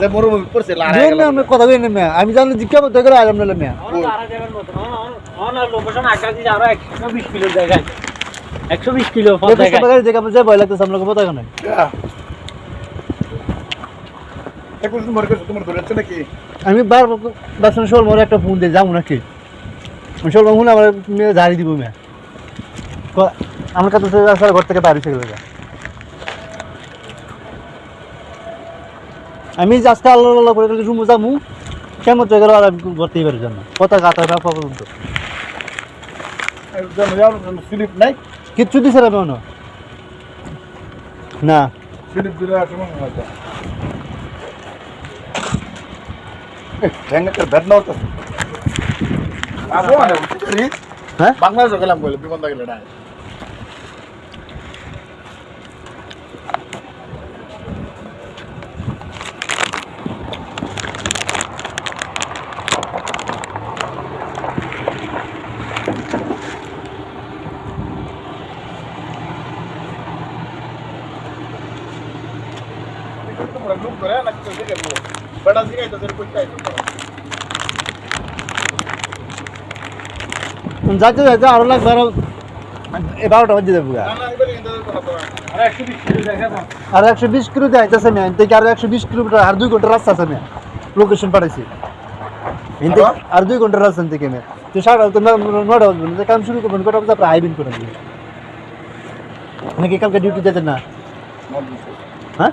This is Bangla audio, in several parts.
যে মরুভূমি পড়ছে আমি কথা কই না আমি জানি করতে গেলে আলাম না মেয়ে। একশো বিশ কিলো যে ভয় লাগতেছে আমরা পতা কেন একুশ নম্বর করছে তোমার ধরেছে নাকি? আমি বার দর্শন শোল মোর একটা ফোন দিয়ে যাব নাকি? ফোন আমার ঝাড়ি দিব মেয়ে। আমার কাছে ঘর থেকে বাড়ি চলে যায়। আমি যে আজকে আল্লাহ আল্লাহ করে গেলে রুমে যাব কেমন তো গেল আর আমি করতেই পারি জন্য। কথা গাতা না পর্যন্ত স্লিপ নাই কিচ্ছু দিছে না মনে না। স্লিপ দিলে হ্যাঁ? বাংলাদেশ গেলাম বলে বিমান গেলে বেটা জিগাইতেছে কইতে আইছো যাইতে যাইতে আরও লাগবে আরও বারোটা বাজে যাব আর একশো বিশ কিলো যাইতেছে মেয়ে থেকে আরও একশো বিশ কিলোমিটার আর দুই ঘণ্টা রাস্তা আছে মেয়ে লোকেশন পাঠাইছি। আর দুই ঘণ্টা রাস্তা থেকে মেয়ে। তুই সাড়ে তো নটা বাজবে কাম শুরু করবেন কটা বাজে আপনার হাইবিন করে দেবেন নাকি কালকে ডিউটি যেতেন না? হ্যাঁ?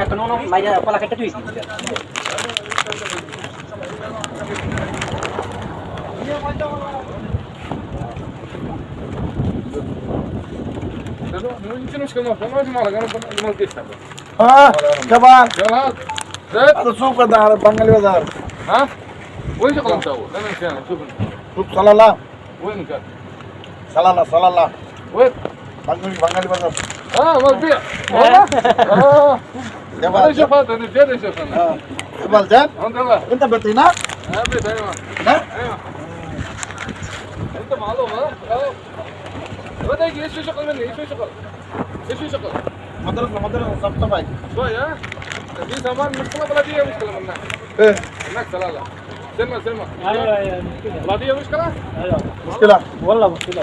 একটা নো নো মাইরা কলা কেটে তুই হ্যাঁ, বাঙালি বাজার। হ্যাঁ? ওই সকল সালালা। ওই সালালা সালালা। ওই। বাঙালি বাঙালি বাজার। آه ما تبيع آه. آه. أنا شفت أنا نجد شوف أنا آه. قبل جد الحمد لله أنت بالطينات؟ آه بيت أيوه أيوه. أنت معلوم ها؟ آه. بدا يجي إيش في شغل مني؟ إيش في شغل؟ إيش في شغل؟ مدرس مدرس صف شوي ها؟ في زمان مشكلة بلدية مشكلة منا إيه. هناك لا لا سلمى سلمى. أيوه أيوه مشكلة. بلدية مشكلة؟ أيوه. مشكلة. والله مشكلة.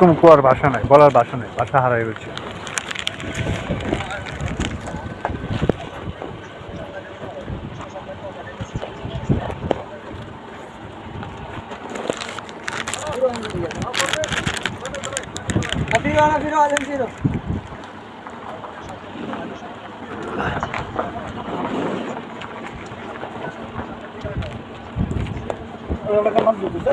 কোনো কোয়ার বাসা নাই বলার বাসা নাই বাসা হারাই গেছে। ওটা কেমন বুঝতে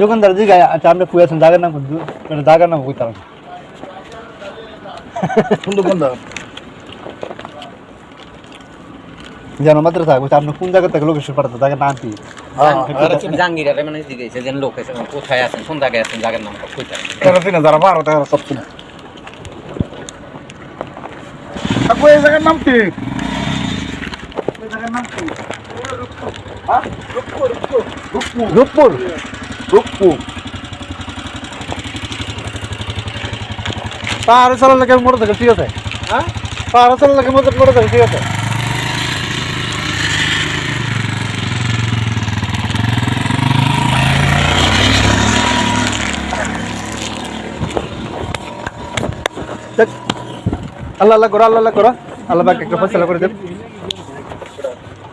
দোকানদার জি গায়ে আচ্ছা আপনি কুয়াছেন জায়গার নাম কোন- মানে জায়গার নাম কইতাম সুন্দর গন্ধ যেন মাত্র থাকব আপনি কোন জায়গা থেকে লোকেশন পাঠাতে জায়গার নাম কি? হ্যাঁ চিনে জাহাঙ্গীর মানে জিজ্ঞেস যেন লোক কোথায় আছেন কোন জায়গায় আছেন জায়গার নাম কইতে হেরা চিনে যারা পারো তারা সব চিনে। এই জায়গার নাম কি? জায়গার নাম কি? হ্যাঁ? রূপপুর রূপপুর। রূপপুর? রূপপুর পাহাড়ে চলার লাগে মোটর সাইকেল ঠিক আছে? হ্যাঁ? পাহাড়ে চলার লাগে মোটর মোটর সাইকেল ঠিক আছে? আল্লাহ আল্লাহ করো আল্লাহ আল্লাহ করো। আল্লাহ পাক একটা ফয়সালা করে দেব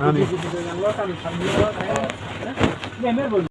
আমি